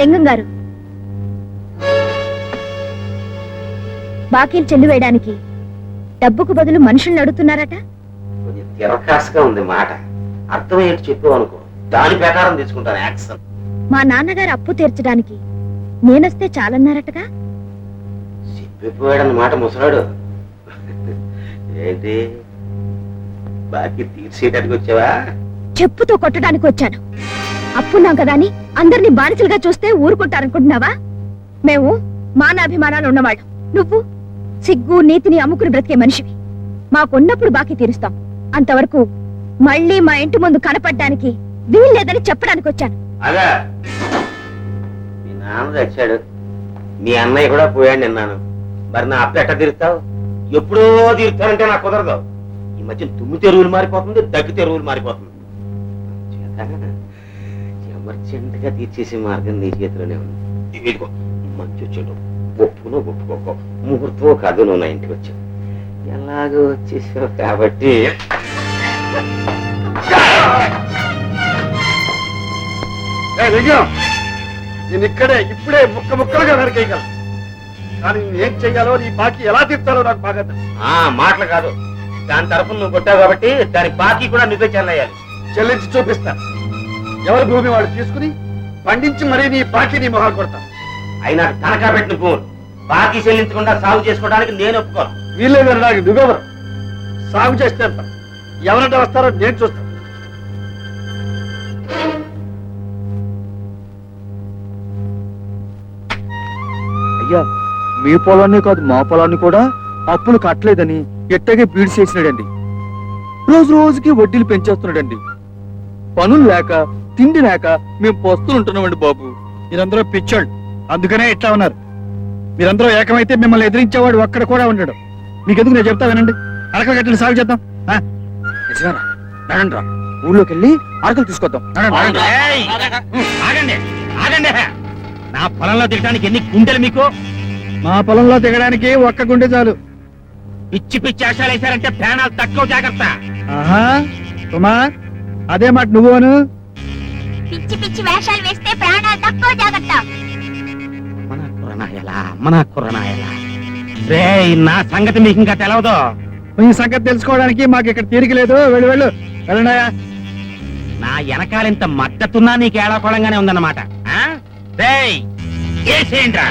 లింగం గారు. బాకీలు చెల్లి వేయడానికి డబ్బుకు బదులు మనుషుల్ని అడుగుతున్నారట? కొంచెం తిరకాసుగా ఉంది మాట. అర్థమయ్యేట్టు చెప్పావు అనుకో. దాని ప్రకారం తీసుకుంటాను యాక్షన్. మా నాన్నగారు అప్పు తీర్చడానికి నేనొస్తే చాలన్నారటగా? చెప్పిపోయాడన్న మాట ముసలాడు. ఏంటి? బాకీ తీర్చేయడానికి వచ్చావా? చెప్పుతో కొట్టడానికి వచ్చాను. అప్పున్నాం కదా అని అందరినీ బానిసలుగా చూస్తే ఊరుకుంటారనుకుంటున్నావా? మేము మానాభిమానాలు ఉన్నవాళ్ళం. నువ్వు సిగ్గు నీతిని అమ్ముకుని బ్రతికే మనిషివి. మాకున్నప్పుడు బాకీ తీరుస్తాం. అంతవరకు మళ్ళీ మా ఇంటి ముందు కనపడ్డానికి వీల్లేదని చెప్పడానికి వచ్చాను. మీ నాన్న తెచ్చాడు మీ అన్నయ్య కూడా పోయాడు నిన్నాను. మరి నా అత్త ఎట్ట తీరుస్తావు? ఎప్పుడో తీరుతానంటే నాకు కుదరదు. ఈ మధ్య తుమ్మి తెరువులు మారిపోతుంది దగ్గు తెరువులు మారిపోతుంది. ఎమర్జెంట్గా తీర్చేసే మార్గం నీ చేతిలోనే ఉంది. ఇదిగో మంచి వచ్చాడు ఒప్పునో ఒప్పుకోకో. ముహూర్తం కాదు నువ్వు నా ఇంటికి వచ్చావు. ఎలాగో వచ్చేసావు కాబట్టి. నేను ఇక్కడే ఇప్పుడే ముక్క ముక్కలుగా నరికేయగలను. కానీ ఏం చెయ్యాలో నీ బాకీ ఎలా తీర్చాలో నాకు బాగా మాటలు కాదు. దాని తరఫున నువ్వు కొట్టావు కాబట్టి దాని బాకీ కూడా నువ్వే చెల్లయ్యాలి చెల్లించి చూపిస్తాను ఎవరి భూమి వాళ్ళు తీసుకుని పండించి మరీ నీ బాకీ నీ మొహాలు కొడతాను అయినా తనఖా పెట్టిన భూములు బాకీ చెల్లించకుండా సాగు చేసుకోవడానికి నేను ఒప్పుకోను. వీళ్ళే వినడానికి నువ్వెవరు సాగు చేస్తే ఎవరంటే వస్తారో నేను చూస్తాను. అయ్యా మీ పొలాన్ని కాదు మా పొలాన్ని కూడా అప్పులు కట్టలేదని ఎట్టగే బీడ్ చేసినాడండి. రోజు రోజుకి వడ్డీలు పెంచేస్తున్నాడండి. పనులు లేక తిండి లేక మేము పస్తులు ఉంటున్నామండి బాబు. మీరందరూ పిచ్చోళ్ళు. అందుకనే ఇట్లా ఉన్నారు. మీరందరూ ఏకమైతే మిమ్మల్ని ఎదిరించేవాడు ఒక్కడ కూడా ఉండడు. మీకు ఎందుకు నేను చెప్తా వినండి. అరకలు కట్టండి సాగు చేద్దాం. నడండి రా. ఊళ్ళోకి వెళ్ళి అరకలు తీసుకొద్దాం! ఆగండి. ఆగండి. నా పొలంలో తిరగడానికి ఎన్ని గుండెలు మీకు? మా పొలంలో దిగడానికి ఒక్క గుండె చాలు. పిచ్చి పిచ్చి ఆశాలు వేశారంటే ప్రాణాలు తక్కువ జాగ్రత్త. ఆహా కుమార్ అదే మాట నువ్వు అను పిచ్చి పిచ్చి వేషాలు వేస్తే ప్రాణాలు తక్కువ జాగ్రత్త. మన కురనాయలా మన కురనాయలా రే నా సంగతి మీకు ఇంకా తెలవదు. ఈ సంగతి తెలుసుకోవడానికి మాకు ఇక్కడ తీరిక లేదు. వెళ్ళు వెళ్ళు. వెళ్ళండాయా నా వెనకాలింత మద్దతున్నా నీకు ఏడాకోళంగానే ఉందన్నమాట. ఆ? రేయ్ ఏసేయండ్రా.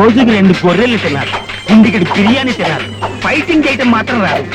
రోజుకి రెండు గొర్రెలు తినాలి. ఇంటికి బిర్యానీ తినాలి. ఫైటింగ్ చేయటం మాత్రం రాదు.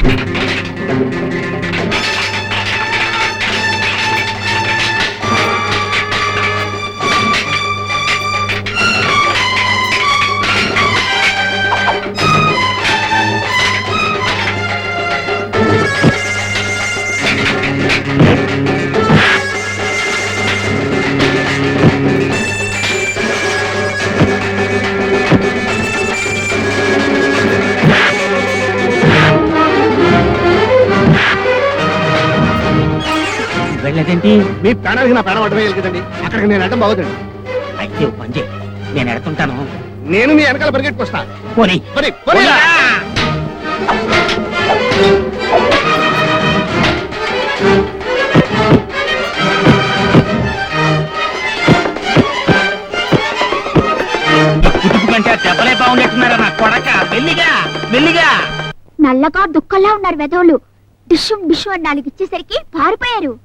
వెళ్ళేదేంటి మీ ప్రాణానికి నా ప్రాణం అడ్డమే కదండి. అక్కడికి నేను అడ్డం బాగుదండి. అయితే చేయి నేను ఎడుతుంటాను. నేను మీ వెనకాల పరిగెట్టుకొస్తా పోనీ. పోనీ, పోనీ. దెబ్బలే బాగుండేట్టున్నారా నా కొడక? నల్లగా దుఃఖంలా ఉన్నారు వెధవులు డిషుం డిషు అని నాలుగు ఇచ్చేసరికి పారిపోయారు.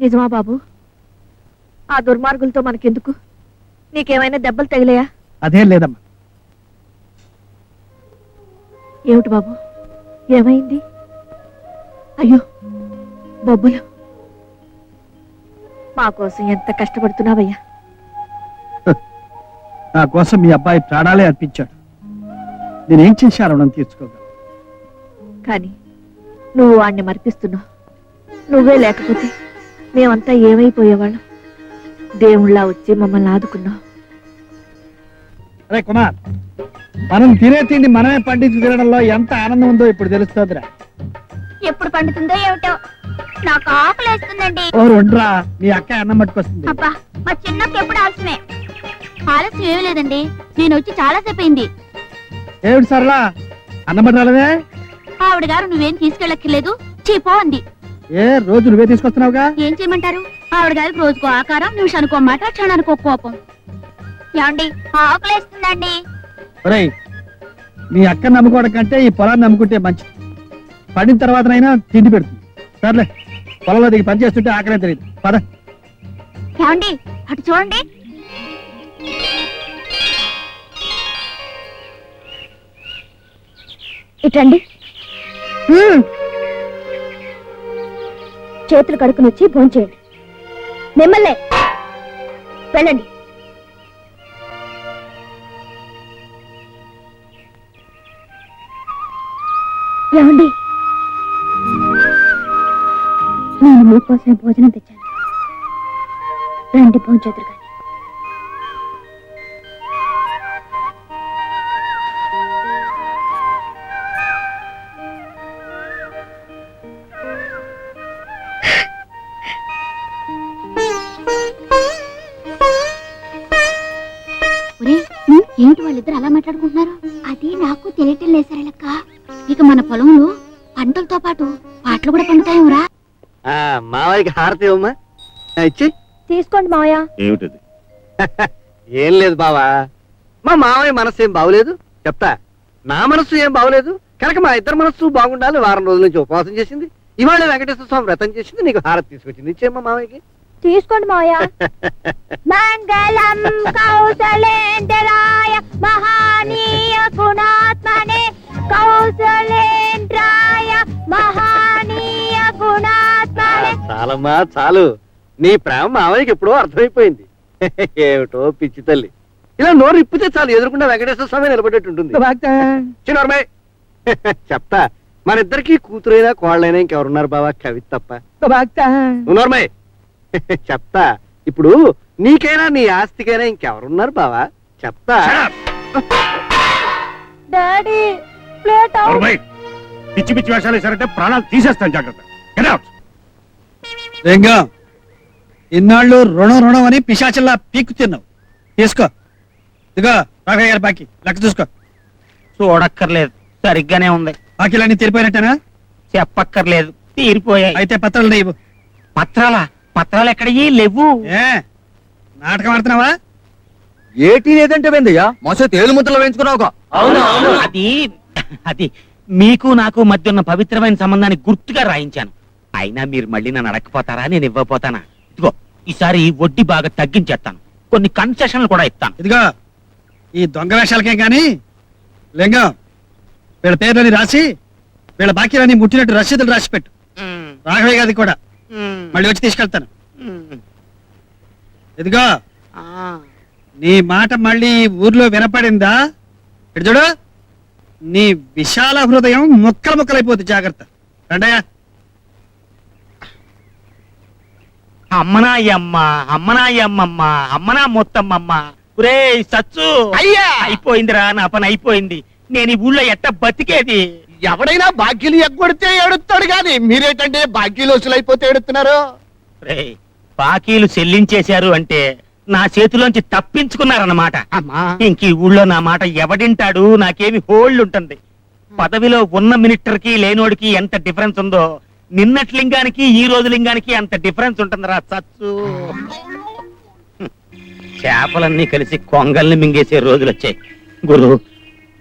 నిజమా బాబు? ఆ దుర్మార్గులతో మనకెందుకు? నీకేమైనా దెబ్బలు తగిలాయా? అదేం లేదమ్మా. ఏమిటి బాబు? ఏమైంది? అయ్యో బొబ్బులు. మా కోసం ఎంత కష్టపడుతున్నావయ్యా? నా కోసం మీ అబ్బాయి ప్రాణాలే అర్పించాడు. నేనేం చేశాను రుణం తీర్చుకోగలను? కానీ నువ్వు వాణ్ణి మర్పిస్తున్నావు. నువ్వే లేకపోతే మేమంతా ఏమైపోయేవాళ్ళం? దేవుళ్ళా వచ్చి మమ్మల్ని ఆదుకున్నావు. అరే కుమార్ మనం తినే తిండి మనమే పండించి తినడంలో ఎంత ఆనందం ఉందో ఇప్పుడు తెలుస్తుందిరా. ఎప్పుడు పండుతుందో ఏమిటో నాకు ఆకలేస్తుందండి. ఓ రెండ్రా మీ అక్క అన్నం పట్టుకొస్తుంది. అబ్బా మా చిన్నకి ఎప్పుడు ఆలస్యమే. ఆలస్యం ఏమీ లేదండి నేను వచ్చి చాలా సేపు అయింది. ఏమిటి సరళా అన్నం పట్టాలదే ఆవిడ గారు నువ్వేం తీసుకెళ్ళక్కర్లేదు చీపో అంది. ఏ రోజు నువ్వే తీసుకొస్తున్నావుగా? ఏం చేయమంటారు? ఆవిడ గారికి రోజుకో ఆకారం నిమిషానికో మాట క్షణానికో కోపం. ఏమండి ఆకలేస్తుందండి. ఒరేయ్ మీ అక్కని నమ్ముకోవడం కంటే ఈ పొలాన్ని నమ్ముకుంటే మంచిది. పడిన తర్వాతనైనా తిండి పెడుతుంది. సర్లే పొలంలో దిగి పని చేస్తుంటే ఆకలే తెలియదు. పద. ఏమండి అటు చూడండి. ఇటండి చేతులు కడుకుని వచ్చి భోంచేయండి. మిమ్మల్నే వెళ్ళండి. ఏమండి? నేను మీకోసం భోజనం తెచ్చాను. రండి భోంచేతురు కూడా పండుతాయేమరా? మావయ్యకి హారతి ఇవ్వమ్మా. ఇచ్చి. తీసుకోండి మావయ్య. ఏమిటది? ఏం లేదు బావా. మా మావయ్య మనసు ఏం బాగోలేదు చెప్తా. నా మనసు ఏం బాగోలేదు కనుక మా ఇద్దరు మనసు బాగుండాలి. వారం రోజుల నుంచి ఉపవాసం చేసింది. ఇవాళ వెంకటేశ్వర స్వామి వ్రతం చేసింది. నీకు హారతి తీసుకొచ్చింది. ఇచ్చేమ్మా మావయ్యకి. తీసుకోండి మావయ్య. మంగళం కౌసలేంద్రాయ మహానీయ గుణాత్మనే కౌసలేంద్రాయ మహానీయ గుణాత్మనే. చాలమ్మా చాలు. నీ ప్రేమ మావయ్యకి ఎప్పుడో అర్థమైపోయింది. ఏమిటో పిచ్చి తల్లి. ఇలా నోరు ఇప్పితే చాలు ఎదురుకుండా వెంకటేశ్వర స్వామి నిలబడేట్టు ఉంటుంది చిన్నోర్మే చెప్తా మన ఇద్దరికి కూతురైనా కోళ్ళైనా ఇంకెవరున్నారు బావా? కవి తప్ప. నోర్మే చెప్తా ఇప్పుడు నీకైనా నీ ఆస్తికైనా ఇంకెవరున్నారు బావా? చెప్తా. డాడీ ప్లేట్ పిచ్చి పిచ్చి వేషాలు వేశారంటే ప్రాణాలు తీసేస్తాను జాగ్రత్త. లింగం ఇన్నాళ్ళు రుణం రుణం అని పిశాచల్లా పీక్కు తిన్నావు. తీసుకో. ఇదిగో రాఘయ్య గారి బాకీ. లెక్క చూసుకో. చూడక్కర్లేదు. సరిగ్గానే ఉంది. బాకీలన్నీ తీరిపోయినట్టేనా? చెప్పక్కర్లేదు. తీరిపోయాయి. అయితే పత్రాలు నీవు పత్రాల? పత్రాలు ఎక్కడయ్యి లేవు. ఏ నాటకం ఆడుతున్నావా? ఏటీ లేదంటే వెందయ్యా? మసే తేలు ముద్దలు వేయించుకున్నావుగా అది అది మీకు నాకు మధ్య ఉన్న పవిత్రమైన సంబంధాన్ని గుర్తుగా రాయించాను. అయినా మీరు మళ్ళీ నన్ను అడగపోతారా నేను ఇవ్వపోతానా ఇదిగో ఈసారి వడ్డీ బాగా తగ్గించేస్తాను. కొన్ని కన్సెషన్లు కూడా ఇస్తాను. ఇదిగో ఈ దొంగ వేషాలకేం కానీ? లింగం వీళ్ళ పేర్లని రాసి వీళ్ళ బాకీలన్నీ ముట్టినట్టు రసీదులు రాసి పెట్టు. రాఘవయ్య గారికి కూడా. మళ్ళీ వచ్చి తీసుకెళ్తాను. ఇదిగో నీ మాట మళ్ళీ ఊర్లో వినపడిందా? ఇటు చూడు. నీ విశాల హృదయం ముక్కలు ముక్కలైపోతుంది జాగ్రత్త. రండయ్య. అమ్మనా అమ్మ అమ్మనా మొత్తమ్మమ్మ. ఒరే సచ్చు. అయ్యా! అయిపోయిందిరా నా పని అయిపోయింది. నేను ఈ ఊళ్ళో ఎట్ట బతికేది? ఎవడైనా బాకీలు ఎగ్గొడితే ఏడుస్తాడు గాని మీరేంటంటే బాకీలు వసూలైపోతే ఏడుతున్నారు రేయ్, బాకీలు చెల్లించేశారు అంటే నా చేతిలోంచి తప్పించుకున్నారన్నమాట. ఇంక ఈ ఊళ్ళో నా మాట ఎవడింటాడు? నాకేమి హోల్డ్ ఉంటుంది పదవిలో ఉన్న మినిస్టర్కి లేనోడికి ఎంత డిఫరెన్స్ ఉందో నిన్నటి లింగానికి ఈ రోజు లింగానికి అంత డిఫరెన్స్ ఉంటుందిరా సచ్చు. చేపలన్నీ కలిసి కొంగల్ని మింగేసే రోజులు వచ్చాయి గురు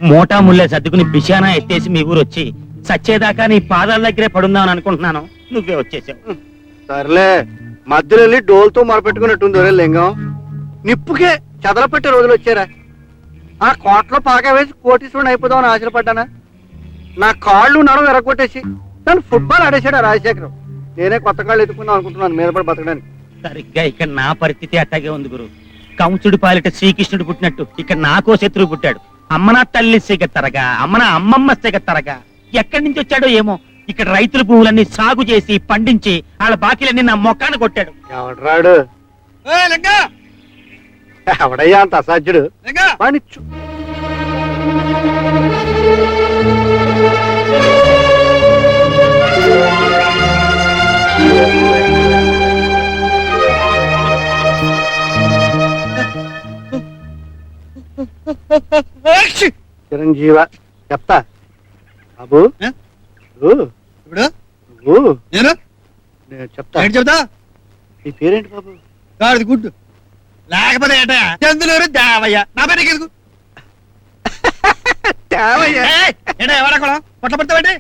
మోటా ముల్లే సర్దుకుని బిషానా ఎత్తేసి మీ ఊరు వచ్చి సచ్చేదాకా నీ పాదాల దగ్గరే పడుందామని అనుకుంటున్నాను. నువ్వే వచ్చేసావు. సర్లే మధ్యలో డోల్తో మొరపెట్టుకున్నట్టుంది లింగం. నిప్పుకే చెదలపెట్టే రోజులు వచ్చారా? ఆ కోట్లో పాక వేసి కోటీశ్వరుని అయిపోదామని ఆశపడ్డానా? నా కాళ్ళు నడవ ఎరగొట్టేసి తను ఫుట్బాల్ ఆడేశాడు రాజశేఖరం? నేనే కొత్త కాళ్ళు ఎత్తుకుందాం అనుకుంటున్నాను మీద పడి బతకడానికి. సరిగ్గా ఇక్కడ నా పరిస్థితి అట్టాగే ఉంది గురు. కంసుడి పాలిట శ్రీకృష్ణుడు పుట్టినట్టు ఇక్కడ నాకో శత్రువు పుట్టాడు. అమ్మనా తల్లి సిగత్తరగా అమ్మనా అమ్మమ్మ సిగత్తరగా. ఎక్కడి నుంచి వచ్చాడో ఏమో? ఇక్కడ రైతుల భూములన్నీ సాగు చేసి పండించి వాళ్ళ బాకీలన్నీ నా మొక్కాన కొట్టాడు. లింగం! ఎవడయ్యా అంత అసాధ్యుడు? లింగం! వాడిని చూ- చిరంజీవ చెప్తా. బాబు ఇప్పుడు? నువ్వు? నేను? చెప్తా. చెబుతా నీ పేరేంటి బాబు? గుడ్డు. లేకపోతే ఏట? చందులూరు దేవయ్య. నా పేరు నీకెందుకు? ఏయ్, ఏంటో ఎవడక్కడ పొట్ల పడతావేంటి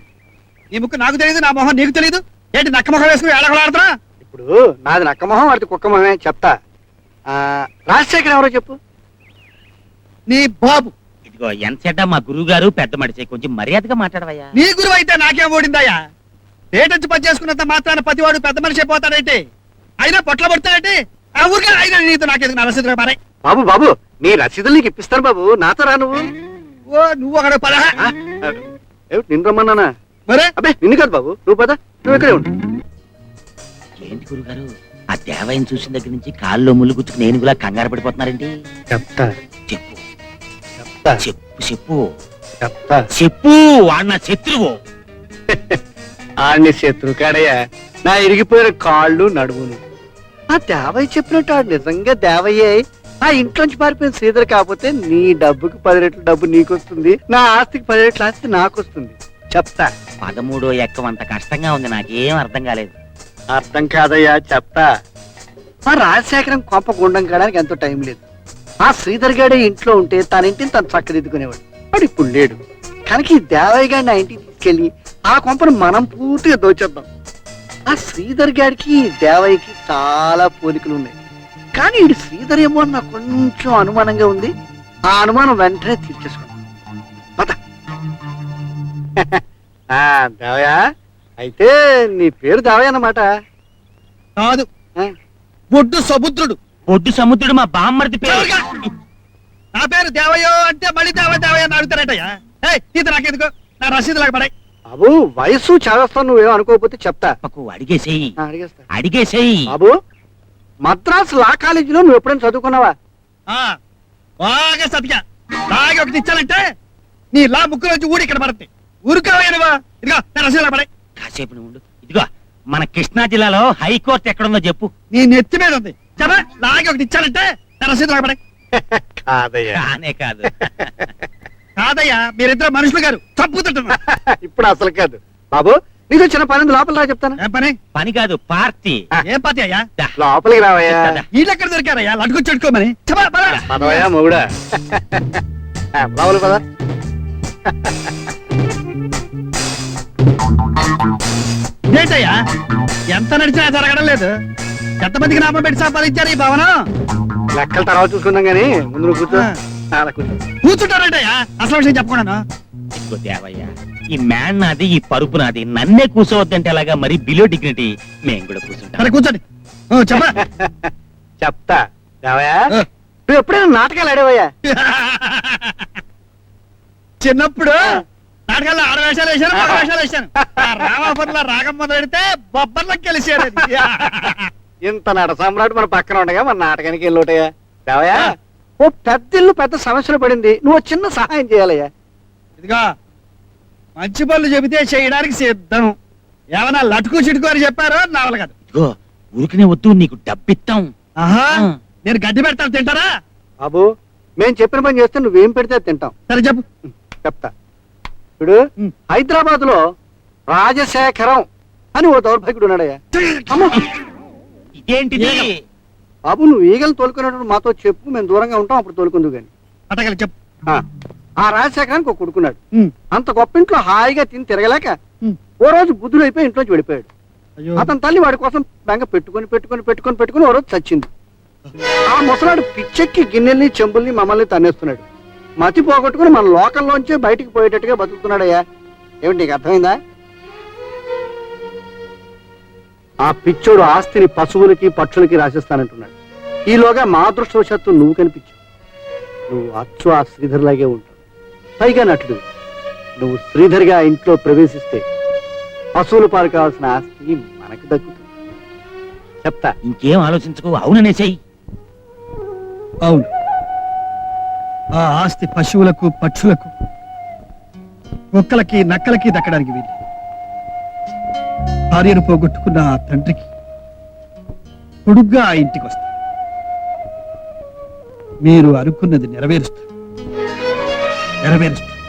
నీ ముక్కు నాకు తెలియదు నా మొహం నీకు తెలియదు ఏంటి నక్క మొహం వేసుకుని ఏడకలు ఆడుతున్నా ఇప్పుడు నాది నక్క మొహం వాడిది కుక్క మొహమే చెప్తా. ఆ, రాజశేఖర్ ఎవరో చెప్పు. నీ బాబు. ఇదిగో ఎంతసేట మా గురువు గారు పెద్ద మడిచి కొంచెం మర్యాదగా మాట్లాడవయ్యా. నీ గురువు అయితే నాకేం ఓడిందయ్యా? పేటెంచి పని చేసుకున్నంత మాత్రాన ప్రతివాడు పెద్ద మనిషి అయిపోతాడేంటి? అయినా పొట్ల పడతాడేంటి ఊరికే అయినా నీతో బాబు బాబు నీ రసీదులు నీకు ఇప్పిస్తాను బాబు. నాతో రా నువ్వు. ఓ నువ్వు అక్కడ పద ఆ? ఏమిటి నిన్ను రమ్మన్నానా? మరే? అబ్బే నిన్ను కాదు బాబు. నువ్వు పద నువ్వు ఇక్కడే ఉండు. ఏంటి గురుగారు? ఆ దేవయ్యని చూసిన దగ్గర నుంచి కాల్లో ముళ్ళు గుచ్చుకుని ఏనుగులా కంగారు పడిపోతున్నారేంటి? చెప్తా. చెప్పు. చెప్తా. చెప్పు చెప్పు. చెప్తా. చెప్పు వాడు నా శత్రువు. ఆడిని శత్రు కాడయ్యా. నా ఇరిగిపోయిన కాళ్ళు నడువును ఆ దేవయ్య చెప్పినట్టు ఆడు నిజంగా దేవయ్యే. ఆ ఇంట్లోంచి పారిపోయిన శ్రీధర్ కాకపోతే నీ డబ్బుకి పది రెట్లు డబ్బు నీకు వస్తుంది నా ఆస్తికి పది రెట్ల ఆస్తి నాకు వస్తుంది చెప్తా. పదమూడో ఎక్కం అంత కష్టంగా ఉంది నాకేం అర్థం కాలేదు. అర్థం కాదయ్యా చెప్తా. ఆ రాజశేఖరం కొంప గుండం కాడానికి ఎంతో టైం లేదు. ఆ శ్రీధర్ గాడే ఇంట్లో ఉంటే తన ఇంటిని తను చక్కదిద్దుకునేవాడు. వాడు ఇప్పుడు లేడు. కనుక ఈ దేవయ్య గారిని ఆ ఇంటికి తీసుకెళ్ళి ఆ కొంపను మనం పూర్తిగా దోచేద్దాం. ఆ శ్రీధర్ గారికి దేవయ్యకి చాలా పోలికలు ఉన్నాయి. కానీ ఈ శ్రీధర్ ఏమో అని నాకు కొంచెం అనుమానంగా ఉంది. ఆ అనుమానం వెంటనే పద. ఆ, దేవయ్య అయితే నీ పేరు దేవయ్య అన్నమాట? కాదు? బొడ్డు సముద్రుడు. పొద్దు సముద్రుడు మా బామ్మర్ది పేరు? నా పేరు దేవయ్యో అంటే మళ్ళీ దేవ దేవయ్య అని అడుగుతారటయ్యా. తీత నాకెందుకు? నా రసీదు లాగా పడాయి. బాబు వయసు చదవస్తాను నువ్వేం అనుకోకపోతే చెప్తా. తప్పకు అడిగేసేయి. ఆ, అడిగేస్తా. అడిగేసేయి. బాబు మద్రాస్ లా కాలేజీలో నువ్వు ఎప్పుడైనా చదువుకున్నావా? బాగా సతిగా. బాగా ఒకటి ఇచ్చానంటే నీ లా ముక్కు నుంచి ఊడి ఇక్కడ పడుతుంది ఊరుకోవయ్యనువా ఇదిగో నా రసీదు లాగా పడాయి కాసేపు నువ్వు ఉండు. ఇదిగో మన కృష్ణా జిల్లాలో హైకోర్టు ఎక్కడుందో చెప్పు. నీ నెత్తి మీద ఉంది. చెప్పా లాగే ఒకటి ఇచ్చానంటే నా రసీదు లాగా పడాయి కాదయ్యా. కానే కాదు. కాదయ్యా మీరిద్దరు మనుషులు గారు చంపుతుంటున్నా ఇప్పుడు అసలు కాదు. బాబు నీకు చిన్న పని లోపల రా చెప్తాను. ఏం పని? పని కాదు పార్టీ. ఏం పతి అయ్యా. లోపలికి రావయ్యా? వీళ్ళు ఎక్కడ దొరికారయ్యా? లడ్డుకు చెట్టుకోమని. పదవయ్యా మొగుడా. పద. ఏంటయ్యా? ఎంత నడిచినా జరగడం లేదు. ఎంతమందికి నామం పెట్టి సంపాదించారు ఈ భవనం? లెక్కల తర్వాత చూసుకుందాం కానీ ముందు నువ్వు కూర్చో. కూర్చుంటారంటయ్యా? అసలు విషయం చెప్పకుండా ఇదిగో దేవయ్య ఈ మ్యాన్ నాది ఈ పరుపు నాది నన్నే కూర్చోవద్దంటే అలాగా మరి బిలో డిగ్నిటీ? మేము కూడా కూర్చుంటాం. సరే కూర్చోండి. చెప్పరా? చెప్తా. నువ్వు ఎప్పుడైనా నాటకాలు ఆడేవయ్యా? చిన్నప్పుడు నాటకాల్లో ఆడ వేషాలు వేశాను మగ వేషాలు వేశాను. రామాపురంలో రాగం మొదలెడితే బొబ్బర్లకు కలిసారు ఇంత నట సామ్రాట్ మన పక్కన ఉండగా మన నాటకానికి వెళ్ళోటయ్యా రావయ్యా? ఓ పెద్ద ఇల్లు పెద్ద సమస్యలు పడింది. నువ్వు చిన్న సహాయం చేయాలయ్యా. ఇదిగో మంచి పనులు చెబితే చేయడానికి సిద్ధం. ఏమన్నా లటుకు చిటుకు అని చెప్పారో నావల కాదు ఇదిగో ఊరికనే వద్దు నీకు డబ్బిస్తాం ఆహా. నేను గడ్డి పెడతాను తింటారా? బాబు మేము చెప్పిన పని చేస్తే నువ్వేం పెడితే అది తింటాం. సరే చెప్పు. చెప్తా. ఇప్పుడు ఉం. హైదరాబాద్లో రాజశేఖరం అని ఓ దౌర్భాగ్యుడు ఉన్నాడయ్యా. అమ్మో ఇదేంటిది. బాబు నువ్వు ఈగలు తోలుకునేటప్పుడు మాతో చెప్పు మేము దూరంగా ఉంటాం అప్పుడు తోలుకుందు గాని. అటగలి చెప్పు. ఆ, ఆ రాజశేఖరానికి ఒక కొడుకున్నాడు. ఉమ్. అంత గొప్ప ఇంట్లో హాయిగా తిని తిరగలేక ఉమ్. ఓ రోజు బుద్ధుడు అయిపోయి ఇంట్లోంచి వెళ్ళిపోయాడు. అయ్యో. అతని తల్లి వాడి కోసం బెంగ పెట్టుకొని పెట్టుకొని పెట్టుకొని పెట్టుకొని ఓ రోజు చచ్చింది. ఆ ముసలాడు పిచ్చెక్కి గిన్నెల్ని చెంబుల్ని మమ్మల్ని తన్నేస్తున్నాడు. మతి పోగొట్టుకుని మన లోకంలోంచే బయటికి పోయేటట్టుగా బతుకుతున్నాడయ్యా. ఏమిటి నీకు అర్థమైందా? ఆ పిచ్చోడు ఆస్తిని పశువులకి పక్షులకి రాసిస్తానంటున్నాడు. ఈలోగా మా అదృష్టవశాత్తు నువ్వు కనిపించావు. నువ్వు అచ్చు ఆ శ్రీధర్ లాగే ఉంటావు. పైగా నటుడు నువ్వు శ్రీధర్గా ఇంట్లో ప్రవేశిస్తే పశువుల పాలు కావాల్సిన ఆస్తి మనకు దక్కుతుంది. చెప్తా. ఇంకేం ఆలోచించుకో? అవుననేసేయి అవును. ఆ ఆస్తి పశువులకు పక్షులకు కుక్కలకి నక్కలకి దక్కడానికి వీలు. భార్యను పోగొట్టుకున్న ఆ తండ్రికి కొడుగ్గా ఆ ఇంటికి వస్తారు మీరు అనుకున్నది నెరవేరుస్తారు. నెరవేరుస్తారు.